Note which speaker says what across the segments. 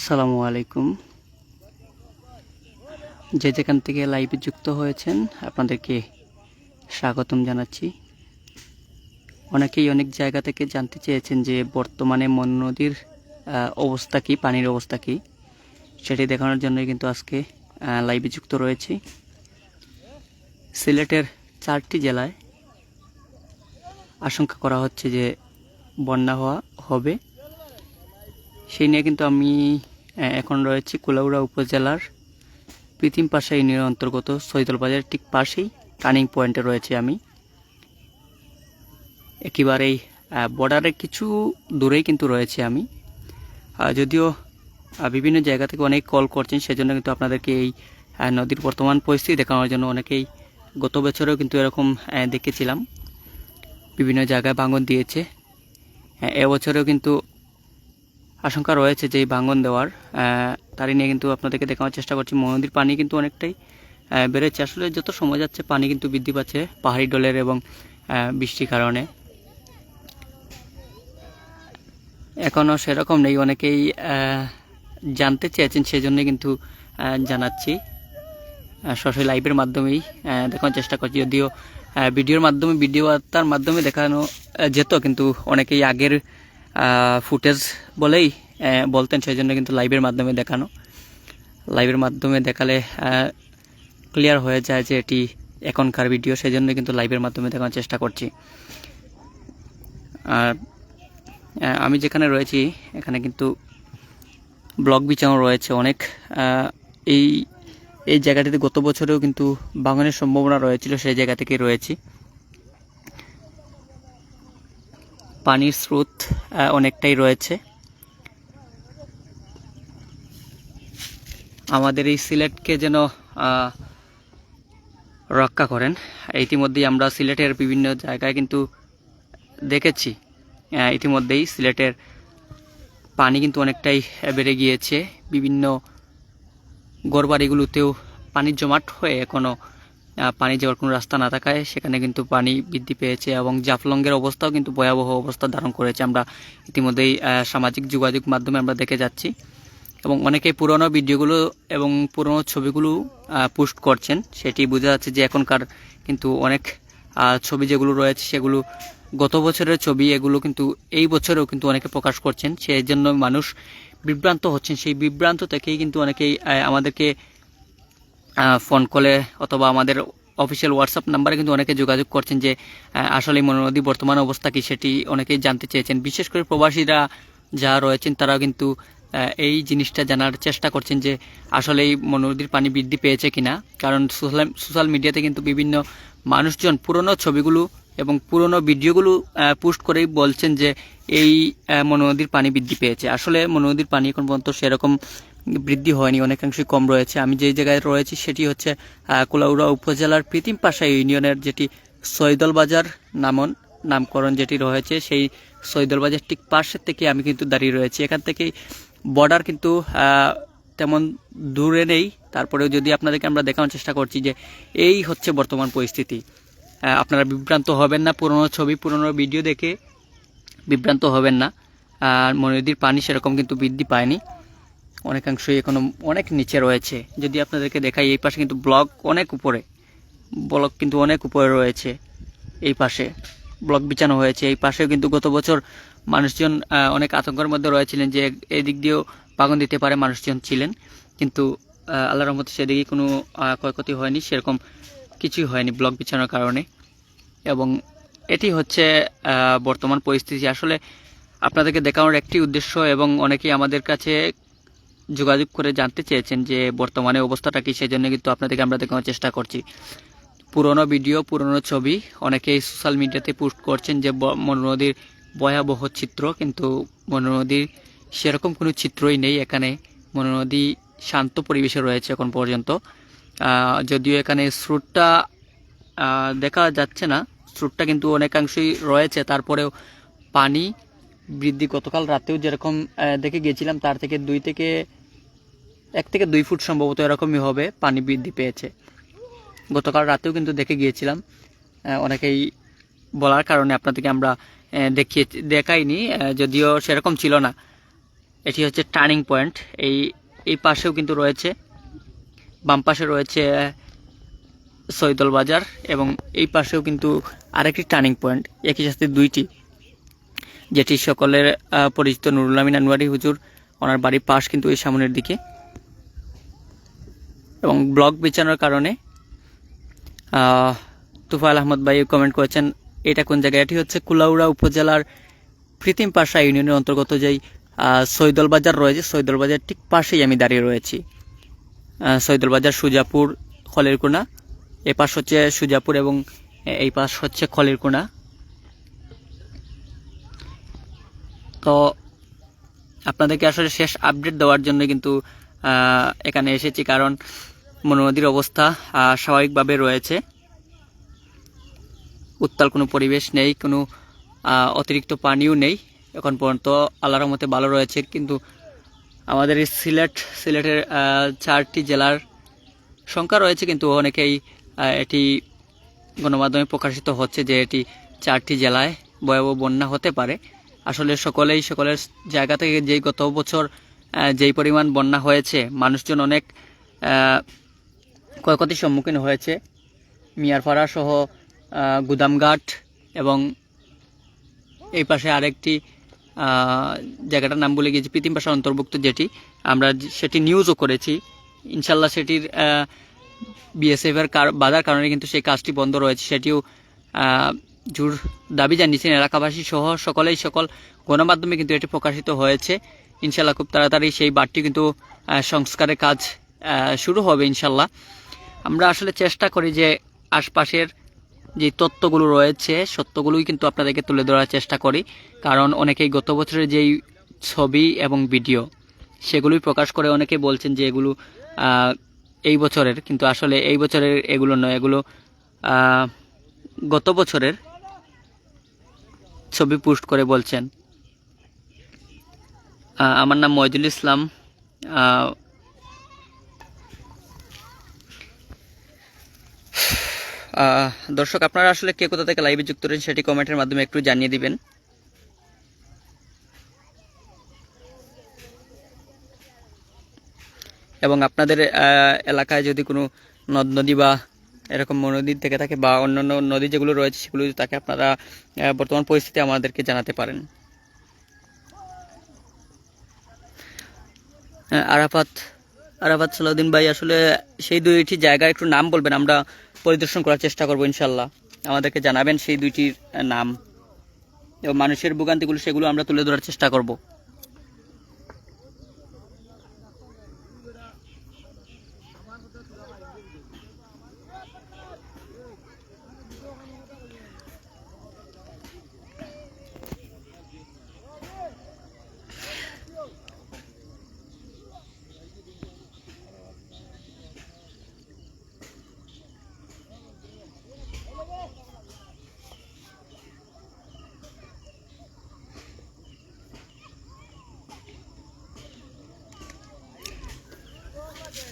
Speaker 1: আসসালামু আলাইকুম। যে যেখান থেকে লাইভে যুক্ত হয়েছেন, আপনাদেরকে স্বাগতম জানাচ্ছি। অনেকেই অনেক জায়গা থেকে জানতে চেয়েছেন যে বর্তমানে মন নদীর অবস্থা কী, পানির অবস্থা কী? সেটি দেখানোর জন্যই কিন্তু আজকে লাইভে যুক্ত রয়েছি। সিলেটের চারটি জেলায় আশঙ্কা করা হচ্ছে যে বন্যা হওয়া হবে। সেই নিয়ে কিন্তু আমি এখন রয়েছি কুলাউড়া উপজেলার প্রীতিম পাশা ইউনিয়নের অন্তর্গত সৈদল বাজারের ঠিক পাশেই টার্নিং পয়েন্টে রয়েছে আমি। একেবারেই বর্ডারের কিছু দূরেই কিন্তু রয়েছে আমি। যদিও বিভিন্ন জায়গা থেকে অনেক কল করছেন সেজন্য কিন্তু আপনাদেরকে এই নদীর বর্তমান পরিস্থিতি দেখানোর জন্য অনেকেই গত বছরেও কিন্তু এরকম দেখেছিলাম। বিভিন্ন জায়গায় ভাঙন দিয়েছে। হ্যাঁ, এবছরেও কিন্তু আশঙ্কা রয়েছে যে ভাঙন দেওয়ার তারই নিয়ে কিন্তু আপনাদেরকে দেখানোর চেষ্টা করছি। মহানদীর পানি কিন্তু অনেকটাই বেড়েছে। আসলে যত সময় যাচ্ছে, পানি কিন্তু বৃদ্ধি পাচ্ছে পাহাড়ি ডলের এবং বৃষ্টির কারণে। এখনও সেরকম নেই। অনেকেই জানতে চেয়েছেন সেজন্য কিন্তু জানাচ্ছি। সরাসরি লাইভের মাধ্যমেই দেখানোর চেষ্টা করছি। যদিও ভিডিওর মাধ্যমে ভিডিও বার্তার মাধ্যমে দেখানো যেত, কিন্তু অনেকেই আগের ফুটেজ বলেই বলতেন সেই জন্য কিন্তু লাইভের মাধ্যমে দেখানো। লাইভের মাধ্যমে দেখালে ক্লিয়ার হয়ে যায় যে এটি এখনকার ভিডিও সেই জন্য কিন্তু লাইভের মাধ্যমে দেখানোর চেষ্টা করছি। আর আমি যেখানে রয়েছি, এখানে কিন্তু ব্লক বিছানো রয়েছে অনেক। এই এই জায়গাটিতে গত বছরেও কিন্তু বাগানের সম্ভাবনা রয়েছিল, সেই জায়গা থেকেই রয়েছি। পানির স্রোত অনেকটাই রয়েছে। আমাদের এই সিলেটকে যেন রক্ষা করেন। ইতিমধ্যেই আমরা সিলেটের বিভিন্ন জায়গায় কিন্তু দেখেছি ইতিমধ্যেই সিলেটের পানি কিন্তু অনেকটাই বেড়ে গিয়েছে। বিভিন্ন গড়বাড়িগুলোতেও পানি জমাট হয়ে এখনও পানি যাওয়ার কোনো রাস্তা না থাকায় সেখানে কিন্তু পানি বৃদ্ধি পেয়েছে এবং জাফলংয়ের অবস্থাও কিন্তু ভয়াবহ অবস্থা ধারণ করেছে। আমরা ইতিমধ্যেই সামাজিক যোগাযোগ মাধ্যমে আমরা দেখে যাচ্ছি এবং অনেকেই পুরনো ভিডিওগুলো এবং পুরনো ছবিগুলো পোস্ট করছেন। সেটি বোঝা যাচ্ছে যে এখনকার কিন্তু অনেক ছবি যেগুলো রয়েছে সেগুলো গত বছরের ছবি, এগুলো কিন্তু এই বছরেও কিন্তু অনেকে প্রকাশ করছেন। সেই জন্য মানুষ বিভ্রান্ত হচ্ছেন। সেই বিভ্রান্ত থেকেই কিন্তু অনেকেই আমাদেরকে ফোন কলে অথবা আমাদের অফিসিয়াল হোয়াটসঅ্যাপ নাম্বারে কিন্তু অনেকে যোগাযোগ করছেন যে আসলে মনোনদী বর্তমান অবস্থা কি সেটি অনেকেই জানতে চেয়েছেন। বিশেষ করে প্রবাসীরা যা রয়েছেন তারাও কিন্তু এই জিনিসটা জানার চেষ্টা করছেন যে আসলে এই মনোনদীর পানি বৃদ্ধি পেয়েছে কিনা। কারণ সোশ্যাল সোশ্যাল মিডিয়াতে কিন্তু বিভিন্ন মানুষজন পুরনো ছবিগুলো এবং পুরনো ভিডিওগুলো পোস্ট করেই বলছেন যে, এই মনোনদীর পানি বৃদ্ধি পেয়েছে। আসলে মনোনদীর পানি এখন পর্যন্ত সেরকম বৃদ্ধি হয়নি, অনেকাংশই কম রয়েছে। আমি যে জায়গায় রয়েছি সেটি হচ্ছে কুলাউড়া উপজেলার প্রীতিম পাশা ইউনিয়নের যেটি সৈদল বাজার নামন, নামকরণ যেটি রয়েছে, সেই সৈদল বাজার ঠিক পাশের থেকে আমি কিন্তু দাঁড়িয়ে রয়েছি। এখান থেকেই বর্ডার কিন্তু তেমন দূরে নেই। তারপরেও যদি আপনাদেরকে আমরা দেখানোর চেষ্টা করছি যে এই হচ্ছে বর্তমান পরিস্থিতি। আপনারা বিভ্রান্ত হবেন না পুরনো ছবি, পুরনো ভিডিও দেখে বিভ্রান্ত হবেন না। আর মনোনদীর পানি সেরকম কিন্তু বৃদ্ধি পায়নি। অনেকাংশই এখনও অনেক নিচে রয়েছে। যদি আপনাদেরকে দেখাই এই পাশে কিন্তু ব্লক অনেক উপরে। ব্লক কিন্তু অনেক উপরে রয়েছে এই পাশে। ব্লক বিছানো হয়েছে। এই পাশেও কিন্তু গত বছর মানুষজন অনেক আতঙ্কের মধ্যে রয়েছিলেন যে এই দিক দিয়েও পাগন দিতে পারে মানুষজন ছিলেন। কিন্তু আহ, আল্লাহর রহমতে সেদিকে কোনো ক্ষয়ক্ষতি হয়নি। সেরকম কিছুই হয়নি ব্লক বিছানোর কারণে। এবং এটি হচ্ছে বর্তমান পরিস্থিতি। আসলে আপনাদেরকে দেখানোর একটি উদ্দেশ্য এবং অনেকেই আমাদের কাছে যোগাযোগ করে জানতে চেয়েছেন যে বর্তমানে অবস্থাটা কি সেই জন্য কিন্তু আপনাদেরকে আমরা দেখানোর চেষ্টা করছি। পুরনো ভিডিও, পুরনো ছবি, অনেকেই সোশ্যাল মিডিয়াতে পোস্ট করছেন যে মনোনদীর ভয়াবহ চিত্র, কিন্তু মনোনদীর সেরকম কোনো চিত্রই নেই এখানে। মনোনদী শান্ত পরিবেশে রয়েছে এখন পর্যন্ত। যদিও এখানে স্রোতটা দেখা যাচ্ছে না। স্রোতটা কিন্তু অনেকাংশই রয়েছে। তারপরেও পানি বৃদ্ধি গতকাল রাতেও যেরকম দেখে গেছিলাম, তার থেকে দুই থেকে এক থেকে দুই ফুট সম্ভবত এরকমই হবে, পানি বৃদ্ধি পেয়েছে। গতকাল রাতেও কিন্তু দেখে গিয়েছিলাম অনেকেই বলার কারণে আপনাদেরকে আমরা দেখিয়ে, দেখাইনি যদিও সেরকম ছিল না। এটি হচ্ছে টার্নিং পয়েন্ট, এই এই পাশেও কিন্তু রয়েছে, বাম পাশে রয়েছে সৈদল বাজার এবং এই পাশেও কিন্তু আরেকটি টার্নিং পয়েন্ট, একই সাথে দুইটি, যেটি সকলের পরিচিত নুরুল আমিন আনোয়ারি হুজুর, ওনার বাড়ির পাশ কিন্তু এই সামনের দিকে। এবং ব্লগ বেচানোর কারণে তুফাল আহমদ ভাই কমেন্ট করেছেন, এটা কোন জায়গায়? এটি হচ্ছে কুলাউড়া উপজেলার কৃত্রিম পাশা ইউনিয়নের অন্তর্গত যেই সৈদল বাজার রয়েছে, সৈদল বাজার ঠিক পাশেই আমি দাঁড়িয়ে রয়েছি। সৈদল বাজার সুজাপুর খলেরকোনা এ পাশ হচ্ছে সুজাপুর এবং এই পাশ হচ্ছে খলেরকোনা তো আপনাদেরকে আসলে শেষ আপডেট দেওয়ার জন্য কিন্তু এখানে এসেছি কারণ মনু নদীর অবস্থা স্বাভাবিকভাবে রয়েছে। উত্তাল কোনো পরিবেশ নেই, কোনো অতিরিক্ত পানিও নেই। এখন পর্যন্ত আল্লাহর মতে ভালো রয়েছে, কিন্তু আমাদের এই সিলেট, সিলেটের চারটি জেলার সংখ্যা রয়েছে, কিন্তু অনেকেই এটি গণমাধ্যমে প্রকাশিত হচ্ছে যে এটি চারটি জেলায় ভয়াবহ বন্যা হতে পারে। আসলে সকলেই সকলের জায়গা থেকে যেই গত বছর যেই পরিমাণ বন্যা হয়েছে, মানুষজন অনেক ক্ষয়ক্ষতির সম্মুখীন হয়েছে মিয়ারপাড়া সহ গুদামঘাট এবং এই পাশে আরেকটি জায়গাটার নাম বলে গিয়েছি প্রীতিম পাশা অন্তর্ভুক্ত যেটি। আমরা সেটি নিউজও করেছি। ইনশাল্লাহ সেটির বিএসএফ এর কার- বাধার কারণে কিন্তু সেই কাজটি বন্ধ রয়েছে। সেটিও জোর দাবি জানিয়েছেন এলাকাবাসী সহ সকলেই। সকল গণমাধ্যমে কিন্তু এটি প্রকাশিত হয়েছে। ইনশাল্লাহ খুব তাড়াতাড়ি সেই বাড়টি কিন্তু সংস্কারের কাজ শুরু হবে ইনশাল্লাহ আমরা আসলে চেষ্টা করি যে আশপাশের যে তত্ত্বগুলো রয়েছে, সত্যগুলোই কিন্তু আপনাদেরকে তুলে ধরার চেষ্টা করি। কারণ অনেকেই গত বছরের যেই ছবি এবং ভিডিও, সেগুলোই প্রকাশ করে অনেকে বলছেন যে এগুলো এই বছরের। কিন্তু আসলে এই বছরের এগুলো নয়, এগুলো গত বছরের ছবি পোস্ট করে বলছেন। আমার নাম ময়জুল ইসলাম। দর্শক, আপনারা আসলে কে কোথা থেকে লাইভে যুক্ত রয়েছেন সেটি কমেন্টের মাধ্যমে একটু জানিয়ে দিবেন। এবং আপনাদের এলাকায় যদি কোনো নদ নদী বা এরকম নদী থেকে থাকে বা অন্যান্য নদী যেগুলো রয়েছে সেগুলো থাকে, আপনারা বর্তমান পরিস্থিতি আমাদেরকে জানাতে পারেন। আরাফাত আরাফাত সালাউদ্দিন ভাই, আসলে সেই দুইটি জায়গার একটু নাম বলবেন, আমরা পরিদর্শন করার চেষ্টা করব, ইনশাল্লাহ। আমাদেরকে জানাবেন সেই দুইটির নাম। এবং মানুষের ভোগান্তিগুলো, সেগুলো আমরা তুলে ধরার চেষ্টা করব।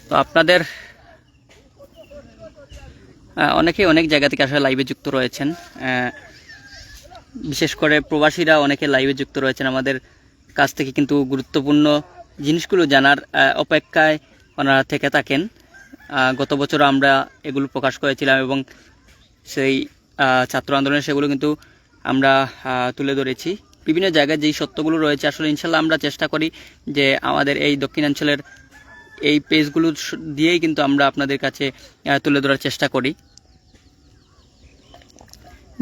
Speaker 1: তো আপনাদের আহ, অনেকেই অনেক জায়গা থেকে আসলে লাইভে যুক্ত রয়েছেন। বিশেষ করে প্রবাসীরা অনেকে লাইভে যুক্ত রয়েছেন। আমাদের কাছ থেকে কিন্তু গুরুত্বপূর্ণ জিনিসগুলো জানার অপেক্ষায় ওনারা থেকে থাকেন। গত বছর আমরা এগুলো প্রকাশ করেছিলাম এবং সেই ছাত্র আন্দোলনে সেগুলো কিন্তু আমরা তুলে ধরেছি। বিভিন্ন জায়গায় যেই সত্যগুলো রয়েছে আসলে ইনশাল্লাহ আমরা চেষ্টা করি যে আমাদের এই দক্ষিণাঞ্চলের এই পেজগুলো দিয়েই কিন্তু আমরা আপনাদের কাছে তুলে ধরার চেষ্টা করি।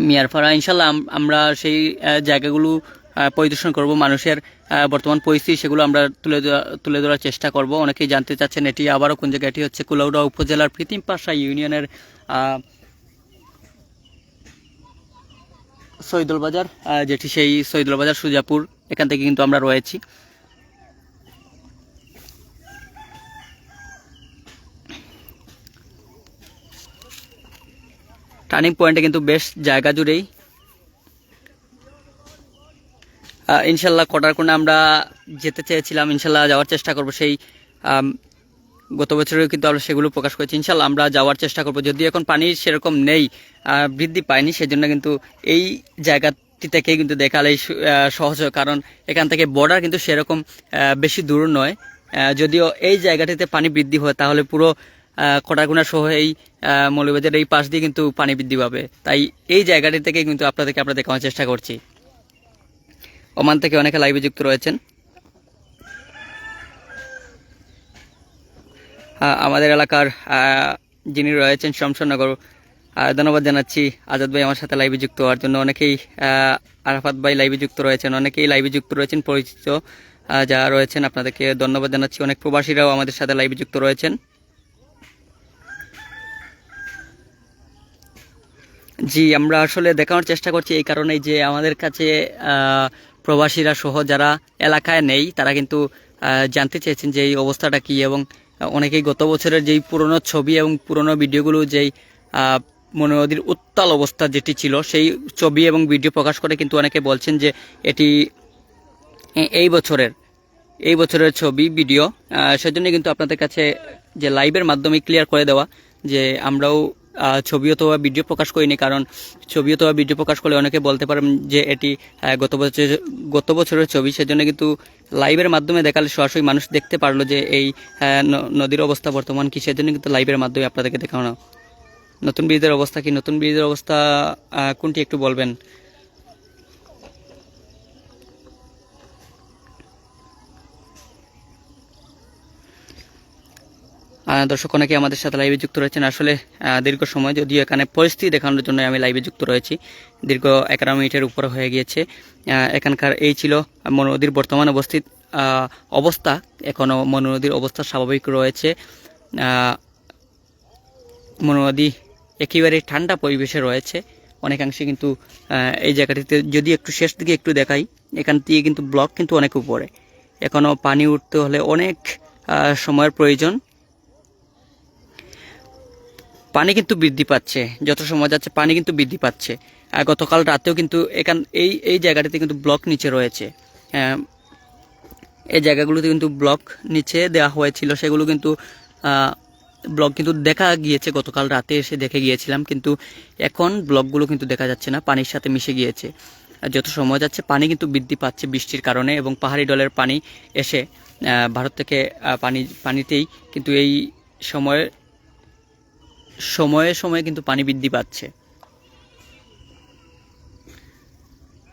Speaker 1: মিয়ারপাড়া ইনশাল্লাহ আমরা সেই জায়গাগুলো পরিদর্শন করব। মানুষের বর্তমান পরিস্থিতি সেগুলো আমরা তুলে তুলে ধরার চেষ্টা করব। অনেকেই জানতে চাচ্ছেন এটি আবারও কোন জায়গায়? এটি হচ্ছে কুলাউড়া উপজেলার প্রীতিম পাশা ইউনিয়নের সৈদুল বাজার যেটি সেই সৈদুল বাজার সুজাপুর, এখান থেকে কিন্তু আমরা রয়েছি। টার্নিং পয়েন্টে কিন্তু বেশ জায়গা জুড়েই। ইনশাল্লাহ কটার কোণে আমরা যেতে চেয়েছিলাম, ইনশাল্লাহ যাওয়ার চেষ্টা করব সেই গত বছরেও কিন্তু আমরা সেগুলো প্রকাশ করেছি। ইনশাল্লাহ আমরা যাওয়ার চেষ্টা করব। যদি এখন পানি সেরকম নেই বৃদ্ধি পায়নি, সেজন্য কিন্তু এই জায়গা টি থেকে কিন্তু দেখালেই সহজ হয়। কারণ এখান থেকে বর্ডার কিন্তু সেরকম বেশি দূর নয়। যদিও এই জায়গাটিতে পানি বৃদ্ধি হয়, তাহলে পুরো কটাগুনা সহ এই আহ, মৌলভীবাজারের এই পাশ দিয়ে কিন্তু পানি বৃদ্ধি পাবে। তাই এই জায়গাটি থেকে কিন্তু আপনাদেরকে আমরা দেখানোর চেষ্টা করছি। ওমান থেকে অনেকে লাইভে যুক্ত রয়েছেন। আমাদের এলাকার যিনি রয়েছেন শমশনগর ধন্যবাদ জানাচ্ছি। আজাদ ভাই আমার সাথে লাইভে যুক্ত হওয়ার জন্য। অনেকেই আরাফাত ভাই লাইভে যুক্ত রয়েছেন। অনেকেই লাইভে যুক্ত রয়েছেন পরিচিত যারা রয়েছেন আপনাদেরকে ধন্যবাদ জানাচ্ছি। অনেক প্রবাসীরাও আমাদের সাথে লাইভে যুক্ত রয়েছেন। জি, আমরা আসলে দেখানোর চেষ্টা করছি এই কারণেই যে আমাদের কাছে প্রবাসীরা সহ যারা এলাকায় নেই, তারা কিন্তু জানতে চেয়েছেন যে এই অবস্থাটা কি এবং অনেকেই গত বছরের যেই পুরনো ছবি এবং পুরনো ভিডিওগুলো যেই মনে নদীর উত্তাল অবস্থা যেটি ছিল, সেই ছবি এবং ভিডিও প্রকাশ করে কিন্তু অনেকে বলছেন যে এটি এই বছরের এই বছরের ছবি, ভিডিও সেজন্য কিন্তু আপনাদের কাছে যে লাইভের মাধ্যমে ক্লিয়ার করে দেওয়া যে আমরাও ছবি অথবা ভিডিও প্রকাশ করিনি, কারণ ছবি অথবা ভিডিও প্রকাশ করলে অনেকে বলতে পারেন যে এটি গত বছরের গত বছরের ছবি। সেজন্য কিন্তু লাইভের মাধ্যমে দেখালে সরাসরি মানুষ দেখতে পারল যে এই নদীর অবস্থা বর্তমান কি, সেজন্য কিন্তু লাইভের মাধ্যমে আপনাদেরকে দেখানো। নতুন ব্রিজের অবস্থা কি, নতুন ব্রিজের অবস্থা কোনটি একটু বলবেন? দর্শক অনেকে আমাদের সাথে লাইভে যুক্ত রয়েছেন। আসলে দীর্ঘ সময় যদিও এখানে পরিস্থিতি দেখানোর জন্য আমি লাইভে যুক্ত রয়েছি। দীর্ঘ এগারো মিনিটের উপরে হয়ে গিয়েছে। এখানকার এই ছিল মনু নদীর বর্তমান অবস্থিত অবস্থা। এখনও মনু নদীর অবস্থা স্বাভাবিক রয়েছে। আহ, মনু নদী একেবারে ঠান্ডা পরিবেশে রয়েছে। অনেকাংশে কিন্তু এই জায়গাটিতে যদি একটু শেষ দিকে একটু দেখাই এখান থেকে কিন্তু ব্লক কিন্তু অনেক উপরে। এখনও পানি উঠতে হলে অনেক সময়ের প্রয়োজন। পানি কিন্তু বৃদ্ধি পাচ্ছে। যত সময় যাচ্ছে পানি কিন্তু বৃদ্ধি পাচ্ছে। আর গতকাল রাতেও কিন্তু এখান এই এই জায়গাটিতে কিন্তু ব্লক নিচে রয়েছে। এই জায়গাগুলোতে কিন্তু ব্লক নিচে দেওয়া হয়েছিল। সেগুলো কিন্তু ব্লক কিন্তু দেখা গিয়েছে। গতকাল রাতে এসে দেখে গিয়েছিলাম। কিন্তু এখন ব্লকগুলো কিন্তু দেখা যাচ্ছে না। পানির সাথে মিশে গিয়েছে। যত সময় যাচ্ছে পানি কিন্তু বৃদ্ধি পাচ্ছে বৃষ্টির কারণে এবং পাহাড়ি ডলের পানি এসে ভারত থেকে পানি পানিতেই কিন্তু এই সময়ে সময়ে সময়ে কিন্তু পানি বৃদ্ধি পাচ্ছে।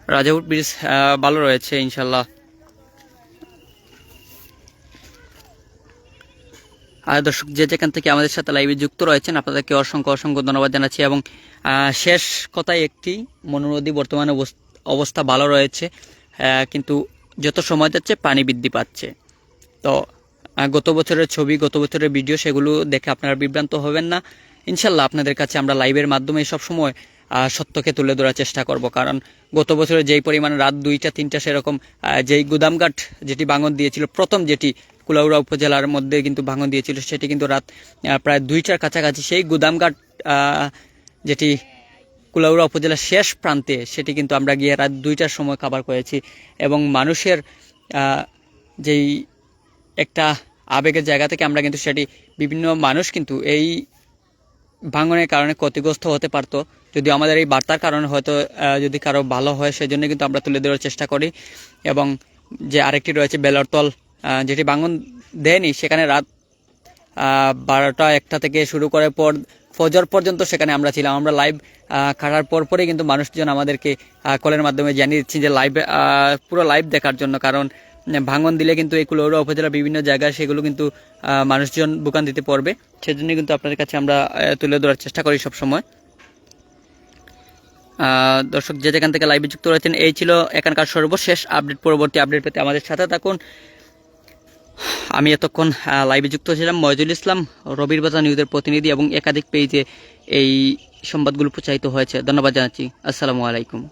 Speaker 1: রাজাউট ব্রিজ ভালো রয়েছে ইনশাল্লাহ আর দর্শক, যে যেখান থেকে আমাদের সাথে লাইভে যুক্ত রয়েছেন, আপনাদেরকে অসংখ্য অসংখ্য ধন্যবাদ জানাচ্ছি এবং শেষ কথায় একটি মনোনদী বর্তমানে অবস- অবস্থা ভালো রয়েছে কিন্তু যত সময় যাচ্ছে পানি বৃদ্ধি পাচ্ছে। তো গত বছরের ছবি, গত বছরের ভিডিও সেগুলো দেখে আপনারা বিভ্রান্ত হবেন না। ইনশাল্লাহ আপনাদের কাছে আমরা লাইভের মাধ্যমে সবসময় আহ, সত্যকে তুলে ধরার চেষ্টা করব। কারণ গত বছরে যেই পরিমাণ রাত দুইটা তিনটা সেরকম যেই গুদামঘাট যেটি ভাঙন দিয়েছিল প্রথম যেটি কুলাউড়া উপজেলার মধ্যে কিন্তু ভাঙন দিয়েছিল সেটি কিন্তু রাত প্রায় দুইটার কাছাকাছি সেই গুদামঘাট যেটি কুলাউড়া উপজেলার শেষ প্রান্তে সেটি কিন্তু আমরা গিয়ে রাত দুইটার সময় কাভার করেছি। এবং মানুষের যেই একটা আবেগের জায়গা থেকে আমরা কিন্তু সেটি বিভিন্ন মানুষ কিন্তু এই ভাঙনের কারণে ক্ষতিগ্রস্ত হতে পারতো। যদি আমাদের এই বার্তার কারণে হয়তো যদি কারও ভালো হয়, সেজন্য কিন্তু আমরা তুলে ধরার চেষ্টা করি। এবং যে আরেকটি রয়েছে বেলরতল যেটি ভাঙন দেয়নি, সেখানে রাত বারোটা একটা থেকে শুরু করে পর, ফজর পর্যন্ত সেখানে আমরা ছিলাম। আমরা লাইভ কাটার পর পরে কিন্তু মানুষজন আমাদেরকে কলের মাধ্যমে জানিয়ে দিচ্ছেন যে লাইভ পুরো লাইভ দেখার জন্য। কারণ ভাঙন দিলে কিন্তু এই কুলৌড়া উপজেলার বিভিন্ন জায়গায় সেগুলো কিন্তু মানুষজন বুকান দিতে পারবে। সেজন্য কিন্তু আপনাদের কাছে আমরা তুলে ধরার চেষ্টা করি সব সময় দর্শক, যে যেখান থেকে লাইভে যুক্ত রয়েছেন, এই ছিল এখানকার সর্বশেষ আপডেট। পরবর্তী আপডেট পেতে আমাদের সাথে থাকুন। আমি এতক্ষণ লাইভে যুক্ত ছিলাম ময়জুল ইসলাম, রবির বাজার নিউজের প্রতিনিধি এবং একাধিক পেজে এই সংবাদগুলো প্রচারিত হয়েছে। ধন্যবাদ জানাচ্ছি। আসসালামু আলাইকুম।